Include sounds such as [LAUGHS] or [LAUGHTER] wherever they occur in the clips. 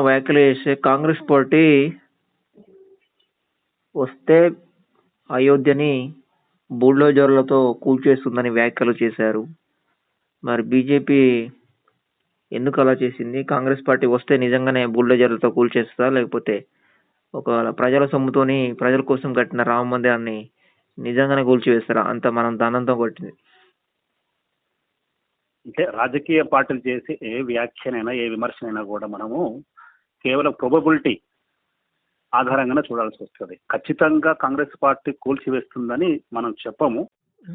వ్యాఖ్యలు చేస్తే కాంగ్రెస్ పార్టీ వస్తే అయోధ్యని బుల్డోజర్లతో కూల్చేస్తుందని వ్యాఖ్యలు చేశారు. మరి బీజేపీ ఎందుకు అలా చేసింది? కాంగ్రెస్ పార్టీ వస్తే నిజంగానే బుల్డోజర్లతో కూల్చేస్తుందా? లేకపోతే ఒక ప్రజల సొమ్ముతోని ప్రజల కోసం కట్టిన రామ మందిరాన్ని నిజంగానే కూల్చివేస్తారా? అంత మనం దానంతో కొట్టింది. అంటే రాజకీయ పార్టీలు చేసి ఏ వ్యాఖ్యనైనా ఏ విమర్శనైనా కూడా మనము కేవలం ప్రొబబిలిటీ ఆధారంగానే చూడాల్సి వస్తుంది. ఖచ్చితంగా కాంగ్రెస్ పార్టీ కూల్చివేస్తుందని మనం చెప్పము.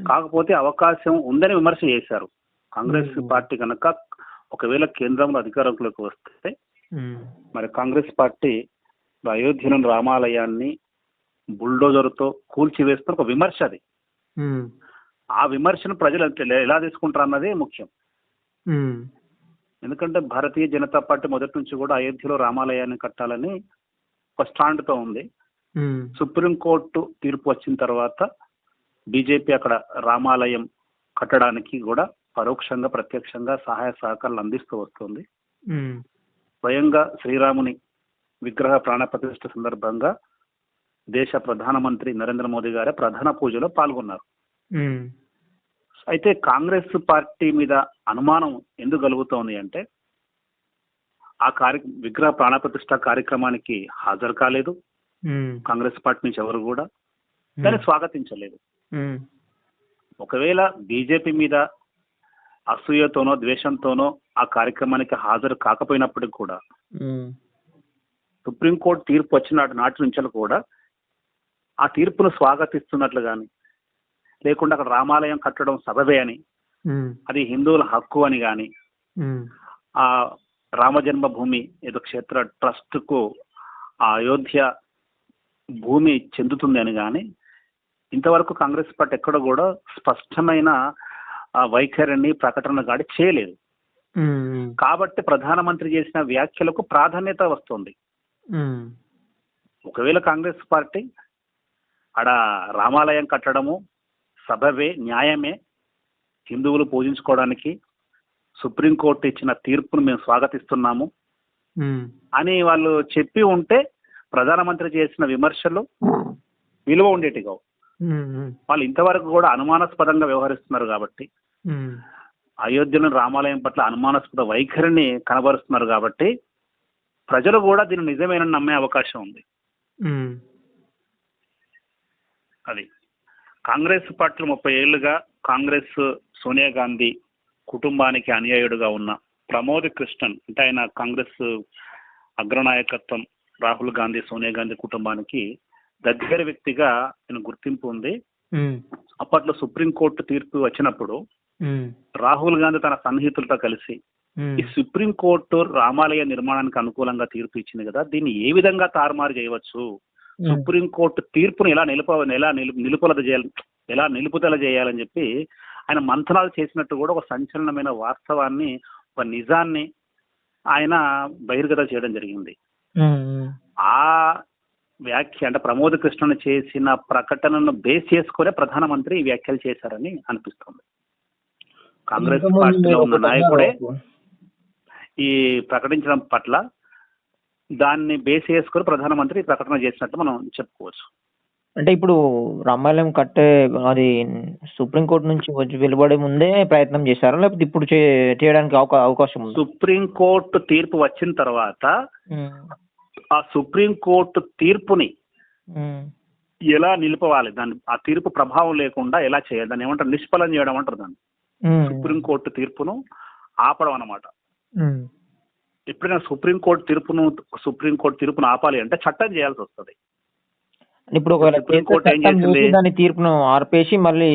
కాకపోతే అవకాశం ఉందని విమర్శ చేశారు. కాంగ్రెస్. పార్టీ కనుక ఒకవేళ కేంద్రంలో అధికారంలోకి వస్తే మరి కాంగ్రెస్ పార్టీ అయోధ్యలోని రామాలయాన్ని బుల్డోజర్తో కూల్చివేస్తున్న ఒక విమర్శ అది. ఆ విమర్శను ప్రజలు ఎలా తీసుకుంటారు అన్నదే ముఖ్యం ఎందుకంటే భారతీయ జనతా పార్టీ మొదటి నుంచి కూడా అయోధ్యలో రామాలయాన్ని కట్టాలని ఒక స్టాండ్తో ఉంది. సుప్రీంకోర్టు తీర్పు వచ్చిన తర్వాత బీజేపీ అక్కడ రామాలయం కట్టడానికి కూడా పరోక్షంగా ప్రత్యక్షంగా సహాయ సహకారాలు అందిస్తూ వస్తుంది. స్వయంగా శ్రీరాముని విగ్రహ ప్రాణ ప్రతిష్ఠ సందర్భంగా దేశ ప్రధానమంత్రి నరేంద్ర మోదీ గారే ప్రధాన పూజలో పాల్గొన్నారు. అయితే కాంగ్రెస్ పార్టీ మీద అనుమానం ఎందుకు కలుగుతోంది అంటే ఆ కార్య విగ్రహ ప్రాణ ప్రతిష్ఠ కార్యక్రమానికి హాజరు కాలేదు. కాంగ్రెస్ పార్టీ నుంచి ఎవరు కూడా దాన్ని స్వాగతించలేదు. ఒకవేళ బీజేపీ మీద అసూయతోనో ద్వేషంతోనో ఆ కార్యక్రమానికి హాజరు కాకపోయినప్పటికి కూడా సుప్రీంకోర్టు తీర్పు వచ్చిన నాటి నాటి నుంచి కూడా ఆ తీర్పును స్వాగతిస్తున్నట్లు కానీ లేకుండా అక్కడ రామాలయం కట్టడం సబబే అని అది హిందువుల హక్కు అని కానీ ఉమ్, ఆ రామజన్మభూమి ఏదో క్షేత్ర ట్రస్ట్కు ఆ అయోధ్య భూమి చెందుతుంది అని కానీ ఇంతవరకు కాంగ్రెస్ పార్టీ ఎక్కడ కూడా స్పష్టమైన ఆ వైఖరిని ప్రకటన గాడి చేయలేదు. కాబట్టి ప్రధానమంత్రి చేసిన వ్యాఖ్యలకు ప్రాధాన్యత వస్తుంది. ఒకవేళ కాంగ్రెస్ పార్టీ ఆడ రామాలయం కట్టడము సబవే న్యాయమే. హిందువులు పూజించుకోవడానికి సుప్రీంకోర్టు ఇచ్చిన తీర్పును మేము స్వాగతిస్తున్నాము. అని వాళ్ళు చెప్పి ఉంటే ప్రధానమంత్రి చేసిన విమర్శలు విలువ ఉండేటి కావు ఉమ్, ఉమ్, వాళ్ళు ఇంతవరకు కూడా అనుమానాస్పదంగా వ్యవహరిస్తున్నారు కాబట్టి. ఉమ్, అయోధ్యలోని రామాలయం పట్ల అనుమానాస్పద వైఖరిని కనబరుస్తున్నారు కాబట్టి ప్రజలు కూడా దీన్ని నిజమేనని నమ్మే అవకాశం ఉంది. అది. కాంగ్రెస్ పార్టీ ముప్పై ఏళ్ళుగా కాంగ్రెస్ సోనియా గాంధీ కుటుంబానికి అనుయాయుడుగా ఉన్న ప్రమోద్ కృష్ణన్ అంటే ఆయన కాంగ్రెస్ అగ్రనాయకత్వం రాహుల్ గాంధీ సోనియా గాంధీ కుటుంబానికి దగ్గర వ్యక్తిగా ఆయన గుర్తింపు ఉంది. అప్పట్లో సుప్రీంకోర్టు తీర్పు వచ్చినప్పుడు రాహుల్ గాంధీ తన సన్నిహితులతో కలిసి ఈ సుప్రీంకోర్టు రామాలయ నిర్మాణానికి అనుకూలంగా తీర్పు ఇచ్చింది కదా దీన్ని ఏ విధంగా తారుమారు చేయవచ్చు? సుప్రీంకోర్టు తీర్పును ఎలా నిలుప ఎలా నిలు- నిలుపుదల చేయాలి ఎలా నిలుపుదల చేయాలని చెప్పి ఆయన మంథనాలు చేసినట్టు కూడా ఒక సంచలనమైన వాస్తవాన్ని ఒక నిజాన్ని ఆయన బహిర్గత చేయడం జరిగింది. ఆ వ్యాఖ్య అంటే ప్రమోద్ కృష్ణన్ చేసిన ప్రకటనను బేస్ చేసుకునే ప్రధానమంత్రి ఈ వ్యాఖ్యలు చేశారని అనిపిస్తుంది కాంగ్రెస్ పార్టీలో ఉన్న నాయకుడే. ఈ ప్రకటించడం పట్ల దాన్ని బేస్ చేసుకుని ప్రధానమంత్రి ప్రకటన చేసినట్టు మనం చెప్పుకోవచ్చు. అంటే ఇప్పుడు రామాలయం కట్టే అది సుప్రీంకోర్టు నుంచి వచ్చి వెలువడే ముందే ప్రయత్నం చేశారా? లేకపోతే ఇప్పుడు చేయడానికి అవకా అవకాశం ఉంది? సుప్రీంకోర్టు తీర్పు వచ్చిన తర్వాత ఆ సుప్రీంకోర్టు తీర్పుని ఎలా నిలుపవాలి? దాన్ని ఆ తీర్పు ప్రభావం లేకుండా ఎలా చేయాలి? దాన్ని ఏమంటారు? నిష్ఫలం చేయడం అంటారు దాన్ని. సుప్రీంకోర్టు తీర్పును ఆపడం అన్నమాట. ఎప్పుడైనా సుప్రీంకోర్టు తీర్పును సుప్రీంకోర్టు తీర్పును ఆపాలి అంటే చట్టం చేయాల్సి వస్తుంది. ఇప్పుడు ఒకవేళ దాని తీర్పును ఆర్పేసి మళ్ళీ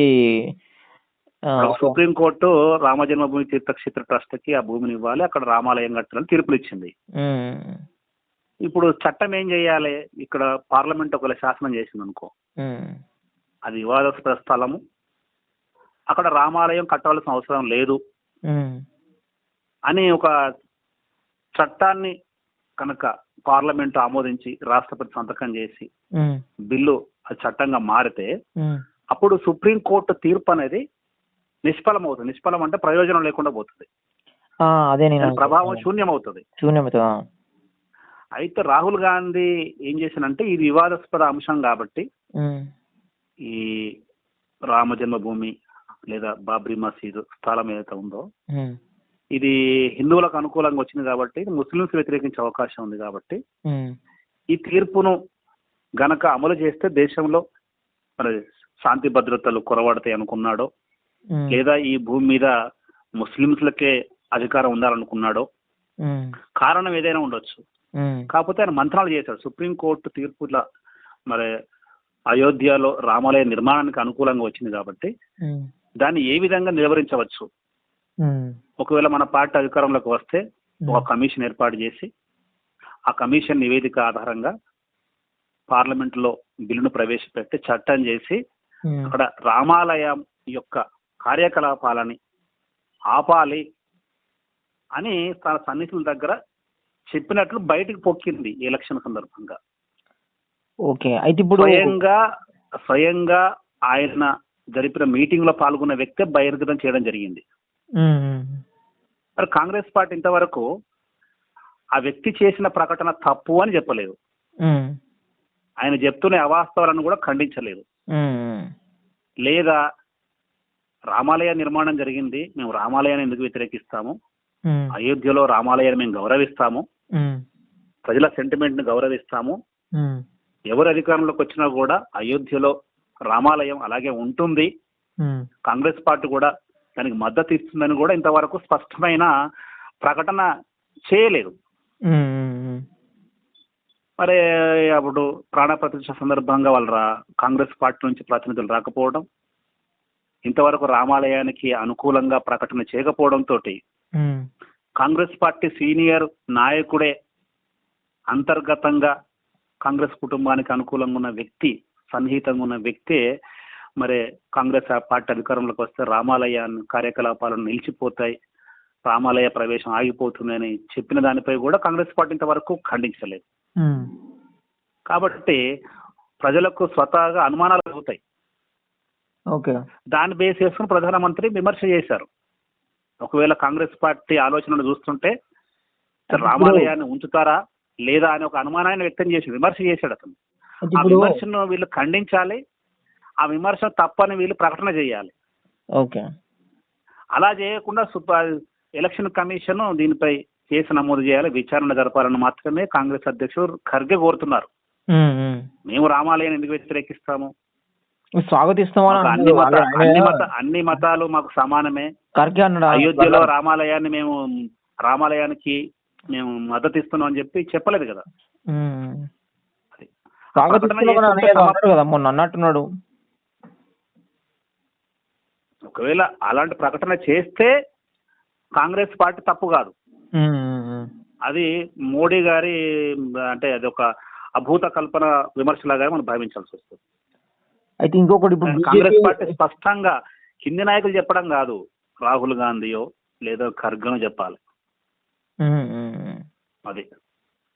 సుప్రీంకోర్టు రామజన్మభూమి తీర్థక్షేత్ర ట్రస్ట్కి ఆ భూమిని ఇవ్వాలి అక్కడ రామాలయం కట్టాలని తీర్పులు ఇచ్చింది. ఇప్పుడు చట్టం ఏం చేయాలి? ఇక్కడ పార్లమెంట్ ఒకవేళ శాసనం చేసింది అనుకో అది వివాదాస్పద స్థలము. అక్కడ రామాలయం కట్టవలసిన అవసరం లేదు. అని ఒక చట్టాన్ని కనుక పార్లమెంట్ ఆమోదించి రాష్ట్రపతి సంతకం చేసి బిల్లు చట్టంగా మారితే అప్పుడు సుప్రీంకోర్టు తీర్పు అనేది నిష్ఫలం అవుతుంది నిష్ఫలం అంటే ప్రయోజనం లేకుండా పోతుంది. అదే నేను ప్రభావం శూన్యం అవుతుంది అయితే రాహుల్ గాంధీ ఏం చేశానంటే ఇది వివాదాస్పద అంశం కాబట్టి ఈ రామ జన్మభూమి లేదా బాబ్రీ మసీదు స్థలం ఏదైతే ఉందో ఇది హిందువులకు అనుకూలంగా వచ్చింది కాబట్టి ముస్లింస్ వ్యతిరేకించే అవకాశం ఉంది కాబట్టి ఈ తీర్పును గనక అమలు చేస్తే దేశంలో మరి శాంతి భద్రతలు కొరవడతాయి అనుకున్నాడో లేదా ఈ భూమి మీద ముస్లింస్లకే అధికారం ఉండాలనుకున్నాడో కారణం ఏదైనా ఉండొచ్చు. కాకపోతే ఆయన మంత్రాలు చేశాడు. సుప్రీంకోర్టు తీర్పుల మరి అయోధ్యలో రామాలయ నిర్మాణానికి అనుకూలంగా వచ్చింది కాబట్టి దాన్ని ఏ విధంగా నిలువరించవచ్చు? ఒకవేళ మన పార్టీ అధికారంలోకి వస్తే ఒక కమిషన్ ఏర్పాటు చేసి ఆ కమిషన్ నివేదిక ఆధారంగా పార్లమెంట్లో బిల్లును ప్రవేశపెట్టి చట్టం చేసి అక్కడ రామాలయం యొక్క కార్యకలాపాలని ఆపాలి అని తన సన్నిహితుల దగ్గర చెప్పినట్లు బయటకు పొక్కింది ఈ ఎలక్షన్ సందర్భంగా. ఓకే అయితే ఇప్పుడు స్వయంగా స్వయంగా ఆయన జరిపిన మీటింగ్లో పాల్గొన్న వ్యక్తే బహిర్గతం చేయడం జరిగింది. మరి కాంగ్రెస్ పార్టీ ఇంతవరకు ఆ వ్యక్తి చేసిన ప్రకటన తప్పు అని చెప్పలేదు. ఆయన చెప్తున్న అవాస్తవాలను కూడా ఖండించలేదు. లేదా రామాలయ నిర్మాణం జరిగింది మేము రామాలయాన్ని ఎందుకు వ్యతిరేకిస్తాము? అయోధ్యలో రామాలయాన్ని మేము గౌరవిస్తాము? ప్రజల సెంటిమెంట్ని గౌరవిస్తాము ఎవరు అధికారంలోకి వచ్చినా కూడా అయోధ్యలో రామాలయం అలాగే ఉంటుంది. కాంగ్రెస్ పార్టీ కూడా దానికి మద్దతు ఇస్తుందని కూడా ఇంతవరకు స్పష్టమైన ప్రకటన చేయలేదు. మరి అప్పుడు ప్రాణ ప్రతిష్ఠ సందర్భంగా వాళ్ళ రా- కాంగ్రెస్ పార్టీ నుంచి ప్రతినిధులు రాకపోవడం ఇంతవరకు రామాలయానికి అనుకూలంగా ప్రకటన చేయకపోవడంతో కాంగ్రెస్ పార్టీ సీనియర్ నాయకుడే అంతర్గతంగా కాంగ్రెస్ కుటుంబానికి అనుకూలంగా ఉన్న వ్యక్తి సన్నిహితంగా ఉన్న వ్యక్తే మరి కాంగ్రెస్ పార్టీ అధికారంలోకి వస్తే రామాలయ కార్యకలాపాలను నిలిచిపోతాయి రామాలయ ప్రవేశం ఆగిపోతుందని చెప్పిన దానిపై కూడా కాంగ్రెస్ పార్టీ ఇంతవరకు ఖండించలేదు. కాబట్టి ప్రజలకు స్వతహాగా అనుమానాలు కలుగుతాయి ఓకే. దాన్ని బేస్ చేసుకుని ప్రధానమంత్రి విమర్శ చేశారు. ఒకవేళ కాంగ్రెస్ పార్టీ ఆలోచనలు చూస్తుంటే రామాలయాన్ని ఉంచుతారా లేదా అని ఒక అనుమానాన్ని వ్యక్తం చేసి విమర్శ చేశాడు అతను. ఆ విమర్శను వీళ్ళు ఖండించాలి ఆ విమర్శ తప్పని వీళ్ళు ప్రకటన చేయాలి. ఓకే. అలా చేయకుండా ఎలక్షన్ కమిషన్ దీనిపై కేసు నమోదు చేయాలి విచారణ జరపాలని మాత్రమే కాంగ్రెస్ అధ్యక్షుడు ఖర్గే కోరుతున్నారు. మేము రామాలయాన్ని ఎందుకు వ్యతిరేకిస్తాము? స్వాగతిస్తామని మాకు అన్ని. మత అన్ని మత అన్ని మతాలు మాకు సమానమే. ఖర్గే అన్నాడు? అయోధ్యలో రామాలయాన్ని మేము రామాలయానికి మేము మద్దతు ఇస్తున్నాం అని చెప్పి చెప్పలేదు కదా. కదా మొన్న అన్నట్టున్నాడు. ఒకవేళ అలాంటి ప్రకటన చేస్తే కాంగ్రెస్ పార్టీ తప్పు కాదు. అది మోడీ గారి అంటే అది ఒక అభూత కల్పన విమర్శలాగా మనం భావించాల్సి వస్తుంది అయితే ఇంకొకటి ఇప్పుడు కాంగ్రెస్ పార్టీ స్పష్టంగా కింది నాయకులు చెప్పడం కాదు రాహుల్ గాంధీయో లేదా ఖర్గనో చెప్పాలి. అది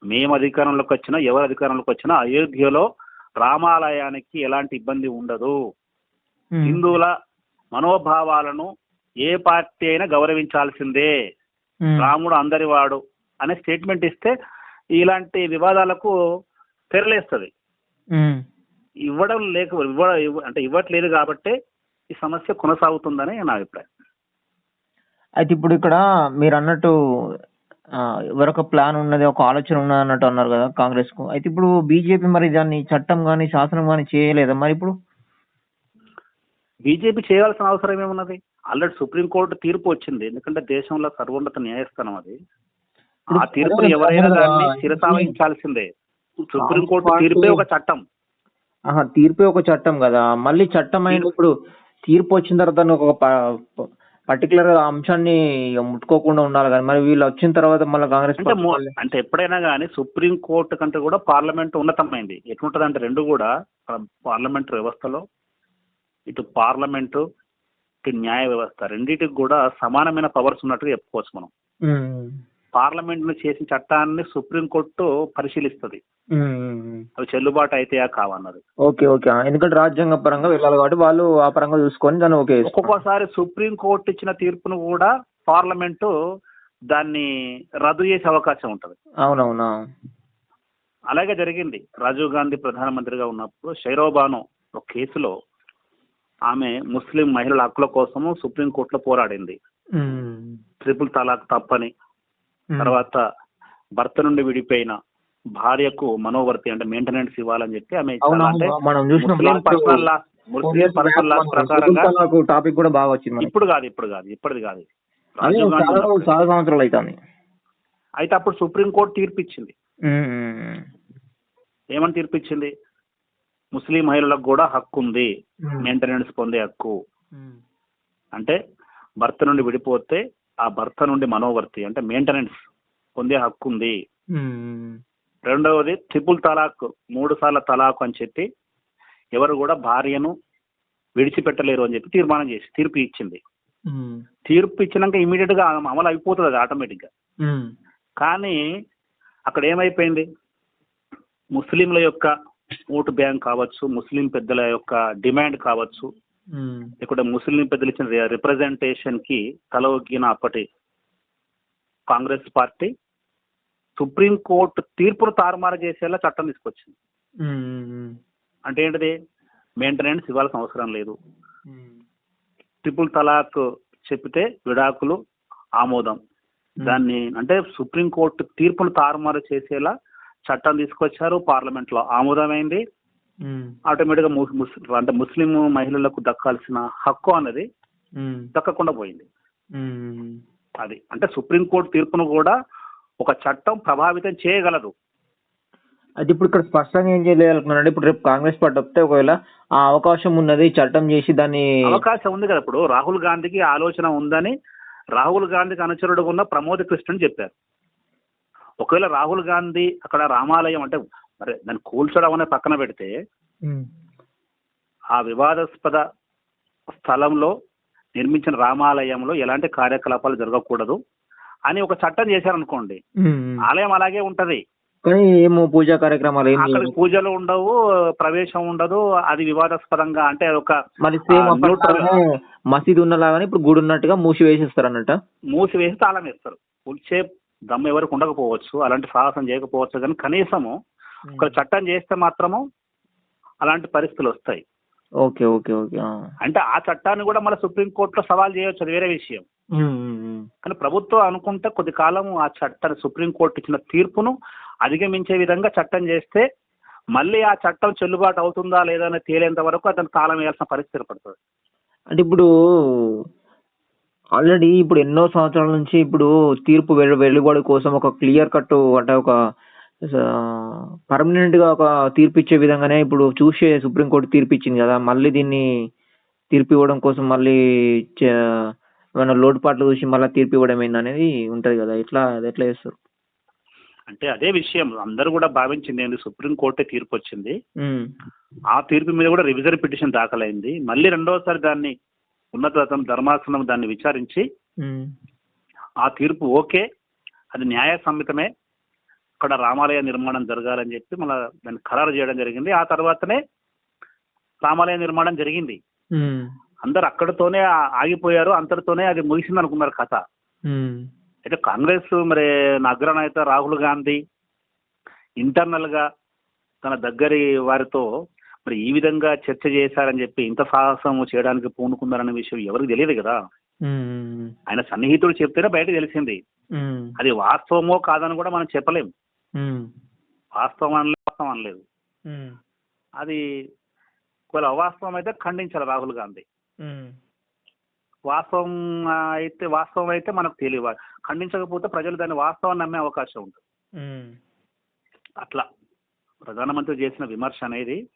మేము అధికారంలోకి వచ్చినా ఎవరు అధికారంలోకి వచ్చినా అయోధ్యలో రామాలయానికి ఎలాంటి ఇబ్బంది ఉండదు. హిందువుల మనోభావాలను ఏ పార్టీ అయినా గౌరవించాల్సిందే. రాముడు అందరివాడు అనే స్టేట్మెంట్ ఇస్తే ఇలాంటి వివాదాలకు తెరలేస్తుంది. ఇవ్వడం లేక ఇవ్వ అంటే ఇవ్వట్లేదు కాబట్టి ఈ సమస్య కొనసాగుతుందని నా అభిప్రాయం. అయితే ఇప్పుడు ఇక్కడ మీరు అన్నట్టు ఎవరొక ప్లాన్ ఉన్నది ఒక ఆలోచన ఉన్నది అన్నట్టు అన్నారు కదా కాంగ్రెస్కు అయితే ఇప్పుడు బీజేపీ మరి దాన్ని చట్టం గాని శాసనం గాని చేయలేదా మరి ఇప్పుడు? బీజేపీ చేయాల్సిన అవసరం ఏమున్నది? ఆల్రెడీ సుప్రీంకోర్టు తీర్పు వచ్చింది. ఎందుకంటే దేశంలో సర్వోన్నత న్యాయస్థానం అది. ఆ అదే ఎవరైనా దాన్ని శిరసావహించాల్సిందే సుప్రీంకోర్టు తీర్పే ఒక చట్టం. ఆహా తీర్పే ఒక చట్టం కదా. మళ్ళీ చట్టం అయిన ఇప్పుడు తీర్పు వచ్చిన తర్వాత ఒక పర్టికులర్ అంశాన్ని ముట్టుకోకుండా ఉండాలి కదా. మరి వీళ్ళు వచ్చిన తర్వాత మళ్ళీ కాంగ్రెస్ అంటే ఎప్పుడైనా కానీ సుప్రీం కోర్టు కంటే కూడా పార్లమెంట్ ఉన్నతమైంది. ఎట్లుంటది అంటే రెండు కూడా పార్లమెంట్ వ్యవస్థలో ఇటు పార్లమెంటు ఇటు న్యాయ వ్యవస్థ రెండింటికి కూడా సమానమైన పవర్స్ ఉన్నట్టుగా చెప్పుకోవచ్చు మనం. పార్లమెంట్ చేసిన చట్టాన్ని సుప్రీం కోర్టు పరిశీలిస్తుంది. అవి చెల్లుబాటు అయితాయా కావన్నది ఓకే ఓకే. ఎందుకంటే రాజ్యాంగ పరంగా వెళ్ళాలి కాబట్టి వాళ్ళు ఆ పరంగా చూసుకొని దాన్ని ఓకే. ఒక్కొక్కసారి సుప్రీం కోర్టు ఇచ్చిన తీర్పును కూడా పార్లమెంటు దాన్ని రద్దు చేసే అవకాశం ఉంటుంది. అవునవునా? అలాగే జరిగింది. రాజీవ్ గాంధీ ప్రధానమంత్రిగా ఉన్నప్పుడు షైరోబాను ఒక కేసులో ఆమె ముస్లిం మహిళల హక్కుల కోసము సుప్రీంకోర్టులో పోరాడింది. ట్రిపుల్ తలాక్ తప్పని. తర్వాత భర్త నుండి విడిపోయిన భార్యకు మనోవర్తి అంటే మెయింటెనెన్స్ ఇవ్వాలని చెప్పి ఆమె Muslim personal law Muslim personal ప్రకారంగా టాపిక్ కూడా బాగా వచ్చింది. ఇప్పుడు కాదు ఇప్పుడు కాదు ఇప్పటిది కాదు. చాలా సంవత్సరాలు అవుతుంది అయితే అప్పుడు సుప్రీంకోర్టు తీర్పు ఇచ్చింది ఉమ్, ఉమ్, ఏమని తీర్పు ఇచ్చింది ముస్లిం మహిళలకు కూడా హక్కు ఉంది. మెయింటెనెన్స్ పొందే హక్కు. అంటే భర్త నుండి విడిపోతే ఆ భర్త నుండి మనోవర్తి అంటే మెయింటెనెన్స్ పొందే హక్కు ఉంది. రెండవది ట్రిపుల్ తలాక్ మూడు సార్ల తలాక్ అని చెప్పి ఎవరు కూడా భార్యను విడిచిపెట్టలేరు అని చెప్పి తీర్మానం చేసి తీర్పు ఇచ్చింది. తీర్పు ఇచ్చినాక ఇమీడియట్గా అమలు అయిపోతుంది అది ఆటోమేటిక్గా. కానీ అక్కడ ఏమైపోయింది ముస్లింల యొక్క ఓటు బ్యాంక్ కావచ్చు ముస్లిం పెద్దల యొక్క డిమాండ్ కావచ్చు. ఇక్కడ ముస్లిం పెద్దలు ఇచ్చిన రిప్రజెంటేషన్కి తల ఒగ్గిన అప్పటి కాంగ్రెస్ పార్టీ సుప్రీంకోర్టు తీర్పును తారుమారు చేసేలా చట్టం తీసుకొచ్చింది. అంటే ఏంటిది మెయింటెనెన్స్ ఇవ్వాల్సిన అవసరం లేదు. ట్రిపుల్ తలాక్ చెప్తే విడాకులు ఆమోదం దాన్ని అంటే సుప్రీంకోర్టు తీర్పును తారుమారు చేసేలా చట్టం తీసుకొచ్చారు పార్లమెంట్లో ఆమోదమైంది. ఆటోమేటిక్గా అంటే ముస్లిం మహిళలకు దక్కాల్సిన హక్కు అన్నది. దక్కకుండా పోయింది. అది అంటే సుప్రీంకోర్టు తీర్పును కూడా ఒక చట్టం ప్రభావితం చేయగలదు అయితే ఇప్పుడు ఇక్కడ స్పష్టంగా ఏం చేయలేకపోతున్నారంటే ఇప్పుడు రేపు కాంగ్రెస్ పార్టీ వస్తే ఒకవేళ ఆ అవకాశం ఉన్నది చట్టం చేసి దాన్ని అవకాశం ఉంది కదా ఇప్పుడు రాహుల్ గాంధీకి ఆలోచన ఉందని రాహుల్ గాంధీకి అనుచరుడు ఉన్న ప్రమోద్ కృష్ణన్ చెప్పారు ఒకవేళ రాహుల్ గాంధీ అక్కడ రామాలయం అంటే మరి దాన్ని కూల్చడం అనే పక్కన పెడితే. ఆ వివాదాస్పద స్థలంలో నిర్మించిన రామాలయంలో ఎలాంటి కార్యకలాపాలు జరగకూడదు అని ఒక చట్టం చేశారనుకోండి. ఆలయం అలాగే ఉంటది. కానీ ఏమో పూజా కార్యక్రమాలు అక్కడ పూజలు ఉండవు ప్రవేశం ఉండదు అది వివాదాస్పదంగా అంటే ఒక మరి సేమ్ మసీదు ఉన్నలాగానే ఇప్పుడు గుడి ఉన్నట్టుగా మూసి వేసేస్తారు అన్నట్ట మూసివేసి తాళం వేస్తారు. కూల్చే దమ్ము ఎవరికి ఉండకపోవచ్చు అలాంటి సాహసం చేయకపోవచ్చు. కానీ కనీసము ఒక చట్టం చేస్తే మాత్రము అలాంటి పరిస్థితులు వస్తాయి. Okay okay okay. అంటే ఆ చట్టాన్ని కూడా మన సుప్రీంకోర్టులో సవాల్ చేయొచ్చు అది వేరే విషయం. కానీ ప్రభుత్వం అనుకుంటే కొద్ది కాలం ఆ చట్టాన్ని సుప్రీంకోర్టు ఇచ్చిన తీర్పును అధిగమించే విధంగా చట్టం చేస్తే మళ్ళీ ఆ చట్టం చెల్లుబాటు అవుతుందా లేదా అని తేలేంత వరకు అతను తాళం వేయాల్సిన పరిస్థితి ఏర్పడుతుంది. అంటే ఇప్పుడు ఆల్రెడీ ఇప్పుడు ఎన్నో సంవత్సరాల నుంచి ఇప్పుడు తీర్పు వెలు వెలువడి కోసం ఒక క్లియర్ కట్ అంటే ఒక పర్మనెంట్గా ఒక తీర్పు ఇచ్చే విధంగానే ఇప్పుడు చూసే సుప్రీంకోర్టు తీర్పు ఇచ్చింది కదా. మళ్ళీ దీన్ని తీర్పు ఇవ్వడం కోసం మళ్ళీ ఏమైనా లోటుపాట్లు చూసి మళ్ళీ తీర్పు ఇవ్వడం ఏంది అనేది ఉంటది కదా. ఎట్లా అది ఎట్లా చేస్తారు? అంటే అదే విషయం. అందరూ కూడా భావించింది ఏంది? సుప్రీంకోర్టే తీర్పు వచ్చింది. ఆ తీర్పు మీద కూడా రివిజన్ పిటిషన్ దాఖలైంది. మళ్ళీ రెండవసారి దాన్ని ఉన్నత ధర్మాసనం దాన్ని విచారించి ఆ తీర్పు ఓకే అది న్యాయ సమ్మితమే అక్కడ రామాలయ నిర్మాణం జరగాలని చెప్పి మళ్ళీ దాన్ని ఖరారు చేయడం జరిగింది. ఆ తర్వాతనే రామాలయ నిర్మాణం జరిగింది. అందరు అక్కడితోనే ఆగిపోయారు అంతటితోనే అది ముగిసింది అనుకున్నారు కథ అయితే కాంగ్రెస్ మరి నా అగ్రనేత రాహుల్ గాంధీ ఇంటర్నల్గా తన దగ్గరి వారితో మరి ఈ విధంగా చర్చ చేశారని చెప్పి ఇంత సాహసం చేయడానికి పూనుకున్నారనే విషయం ఎవరికి తెలియదు కదా. ఆయన సన్నిహితుడు చెప్తేనే బయట తెలిసింది. అది వాస్తవమో కాదని కూడా మనం చెప్పలేం. ఉమ్, వాస్తవం అనలేదు వాస్తవం అనలేదు. అది ఒకవేళ అవాస్తవం అయితే ఖండించాలి రాహుల్ గాంధీ. వాస్తవం అయితే వాస్తవం అయితే మనకు తెలియదు. ఖండించకపోతే ప్రజలు దాన్ని వాస్తవం నమ్మే అవకాశం ఉంటుంది. అట్లా ప్రధానమంత్రి చేసిన విమర్శ అనేది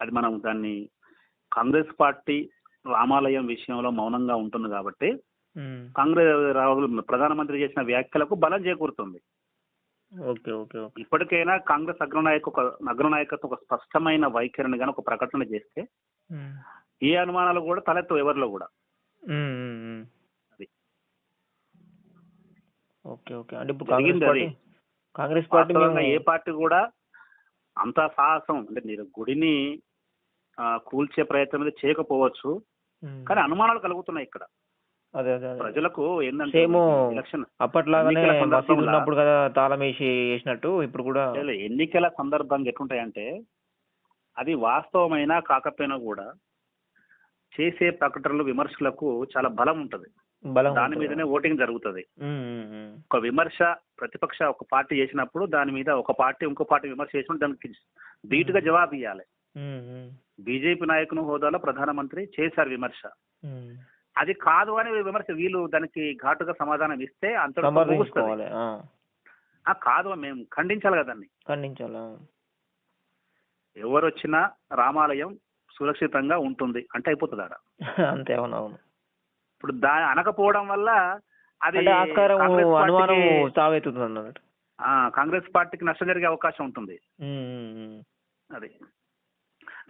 అది మనం దాన్ని కాంగ్రెస్ పార్టీ రామాలయం విషయంలో మౌనంగా ఉంటుంది కాబట్టి. కాంగ్రెస్ రాహుల్ ప్రధానమంత్రి చేసిన వ్యాఖ్యలకు బలం చేకూరుతుంది. ఓకే ఓకే ఇప్పటికైనా కాంగ్రెస్ అగ్రనాయక ఒక అగ్రనాయకత్వం ఒక స్పష్టమైన వైఖరిని కానీ ఒక ప్రకటన చేస్తే ఏ అనుమానాలు కూడా తలెత్తు ఎవరిలో కూడా. Okay okay. అంటే ఇప్పుడు కాంగ్రెస్ పార్టీ ఏ పార్టీ కూడా అంత సాహసం అంటే మీరు గుడిని కూల్చే ప్రయత్నం అనేది చేయకపోవచ్చు. కానీ అనుమానాలు కలుగుతున్నాయి ఇక్కడ. అదే అదే ప్రజలకు ఏంటంటే ఎలక్షన్ అప్పట్లాగానే ఉన్నప్పుడు కదా తాళం వేసి వేసినట్టు ఇప్పుడు కూడా ఎన్నికల సందర్భంగా ఎట్లుంటాయంటే అది వాస్తవమైనా కాకపోయినా కూడా చేసే ప్రకటనలు విమర్శలకు చాలా బలం ఉంటది. దాని. మీదనే ఓటింగ్ జరుగుతుంది. ఒక విమర్శ ప్రతిపక్ష ఒక పార్టీ చేసినప్పుడు దాని మీద ఒక పార్టీ ఇంకో పార్టీ విమర్శ చేసినప్పుడు దానికి ధీటుగా జవాబు ఇవ్వాలి బీజేపీ నాయకుని హోదాలో ప్రధానమంత్రి చేశారు విమర్శ. అది కాదు అని విమర్శ వీళ్ళు దానికి ఘాటుగా సమాధానం ఇస్తే అంత. కాదు మేము ఖండించాలి కదా దాన్ని. ఖండించాలా ఎవరు వచ్చినా రామాలయం సురక్షితంగా ఉంటుంది అంటే అయిపోతుంది ఆడ. [LAUGHS] అంతే ఇప్పుడు దాని అనకపోవడం వల్ల అది కాంగ్రెస్ పార్టీకి- నష్టం జరిగే అవకాశం ఉంటుంది. అది.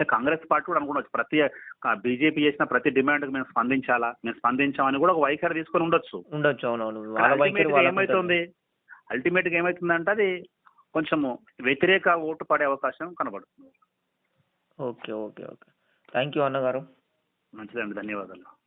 అంటే కాంగ్రెస్ పార్టీ కూడా అనుకోవచ్చు ప్రతి బీజేపీ చేసిన ప్రతి డిమాండ్ మేము స్పందించాలా? మేము స్పందించామని కూడా ఒక వైఖరి తీసుకొని ఉండొచ్చు. ఉండొచ్చు అవునవును. ఏమైతుంది? అల్టిమేట్గా ఏమైతుందంటే అది కొంచెము వ్యతిరేక ఓటు పడే అవకాశం కనబడుతుంది. Okay okay okay. Thank you అన్నగారు. మంచిదండి ధన్యవాదాలు.